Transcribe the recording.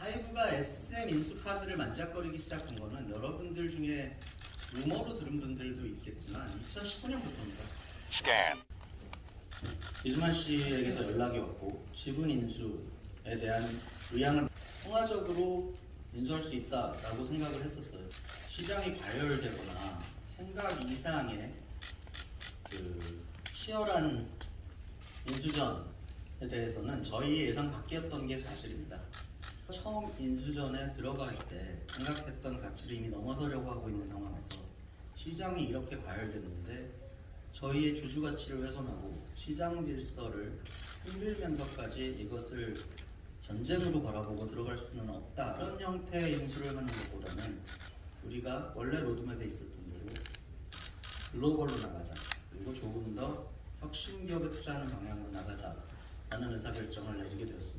하이브가 SM 인수카드를 만지작거리기 시작한 거는 여러분들 중에 루머로 들은 분들도 있겠지만 2019년부터입니다. Scan. 이수만 씨에게서 연락이 왔고 지분 인수에 대한 의향을 통화적으로 인수할 수 있다라고 생각을 했었어요. 시장이 과열되거나 생각 이상의 그 치열한 인수전에 대해서는 저희 예상 밖이었던 게 사실입니다. 처음 인수전에 들어갈 때 생각했던 가치를 이미 넘어서려고 하고 있는 상황에서 시장이 이렇게 과열됐는데 저희의 주주 가치를 훼손하고 시장 질서를 흔들면서까지 이것을 전쟁으로 바라보고 들어갈 수는 없다. 이런 형태의 인수를 하는 것보다는 우리가 원래 로드맵에 있었던 대로 글로벌로 나가자. 그리고 조금 더 혁신 기업에 투자하는 방향으로 나가자라는 의사결정을 내리게 되었습니다.